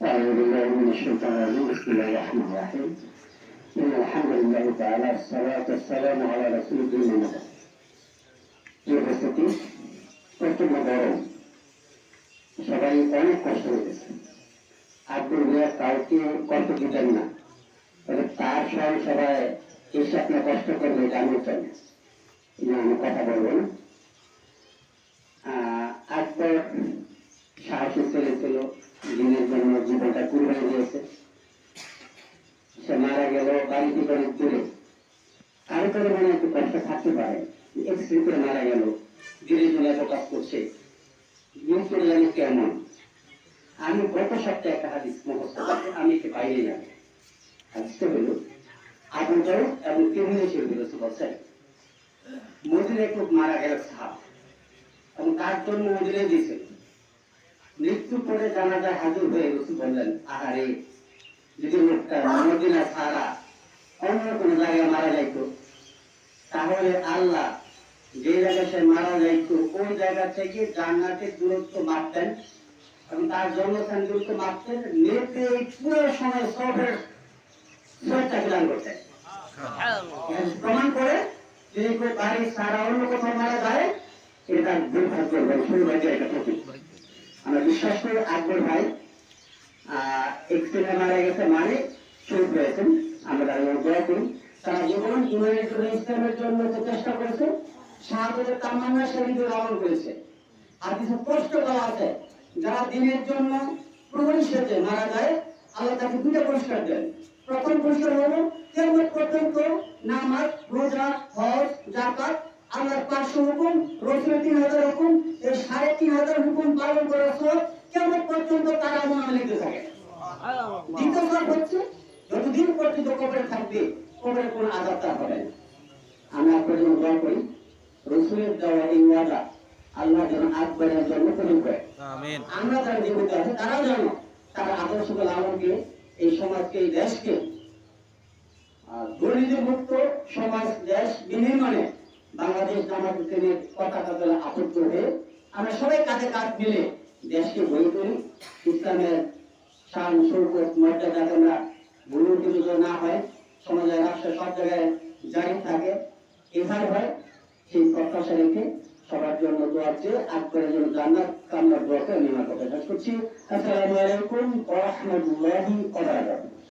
أعوذ بالله من الشيطان الرجيم بسم الله الرحمن الرحيم إن الحمد لله تعالى الصلاة والسلام على رسول الله محمد উপস্থিতি প্রচন্ড গরম সবাই অনেক কষ্ট হয়েছে আব্দুল মিয়া কাউকে কষ্ট দিতেন না তবে তার সঙ্গে সবাই এসে আপনার কষ্ট করবে এটা আমি চাই না এই জন্য আমি কথা বলবো না সে মারা গেল বাড়ি থেকে অনেক দূরে আরও করে মানে একটু কষ্ট থাকতে পারে। এক্সিডেন্ট করে মারা গেল জন্য এত কাজ করছে মৃত্যুর জানি কেমন। আমি গত সপ্তাহে একটা হাদিস মুখস্থ আমি একে বাইরে যাব। হাদিসটা হলো, আবু দাউদ এবং তিরমিজি শরীফ রসুল বলছেন মদিনে খুব মারা গেল সাহাব, এবং তার জন্য মদিনে দিয়েছিল মৃত্যু পরে জানা যায় হাজির হয়ে রসুল বললেন, আহারে যদি মদিনা ছাড়া অন্য কোনো জায়গায় মারা যাইতো তাহলে আল্লাহ যে জায়গায় সে মারা যাইতো ওই জায়গা থেকে জান্নাতের দূরত্ব মাপতেন এবং তার জন্মস্থান দূরত্ব মাপতেন নেতে এই পুরো সময় সবের সবটা প্রদান করতেন। প্রমাণ করে যদি কেউ বাড়ি সারা অন্য কোথাও মারা যায় এটা দুর্ভাগ্য এবং সৌভাগ্য এটা প্রতীক আমরা বিশ্বাস করি আকবর ভাই এক্সিডেন্টে মারা গেছে মানে শহীদ হয়েছেন আমরা জন্য দোয়া করি। তারা জীবন ইমানের জন্য ইসলামের জন্য যে চেষ্টা করেছে শাহাদের তামান্না শহীদের আমল করেছে। আর কিছু কষ্ট দেওয়া আছে, যারা দিনের জন্য প্রহরী সেজে মারা যায়, আল্লাহ তাকে দুটো পুরস্কার দেন। প্রথম পুরস্কার হলো, কেমন পর্যন্ত নামাজ, রোজা, হজ জাকাত আল্লাহর পাঁচশো হুকুম, রসুলের তিন হাজার হুকুম এই সাড়ে তিন হাজার হুকুম পালন করার পর কেমন পর্যন্ত তারা আমল থাকে দ্বিতীয় হচ্ছে যতদিন পর্যন্ত কবরে থাকবে কবরে কোনো আজাব তার হবে না। আমি আপনার জন্য দোয়া করি রসুলের দেওয়া এই ওয়াদা আল্লাহ যেন আকবরের জন্য কবুল করে। আমরা যারা জীবিত আছে তারাও জানো তারা আদর্শকে লালনকে এই সমাজকে এই দেশকে দুর্নীতি মুক্ত সমাজ দেশ বিনির্মাণে বাংলাদেশ জামাত ইসলামের পতাকা তোলা আবদ্ধ হয়ে আমরা সবাই কাঁধে কাঁধ মিলে দেশকে গড়ে তুলি ইসলামের শান সৌকত মর্যাদা আমরা যে না হয় সমাজে রাষ্ট্র সব জায়গায় জারি থাকে। এভাবে হয়, সেই প্রত্যাশা রেখে সবার জন্য দোয়া চেয়ে আকবরের জন্য জান্নাত কামনার দোয়াকে আমি আমার কথা করছি আসসালামু আলাইকুম ওয়া রাহমাতুল্লাহি ওয়া বারাকাতুহু।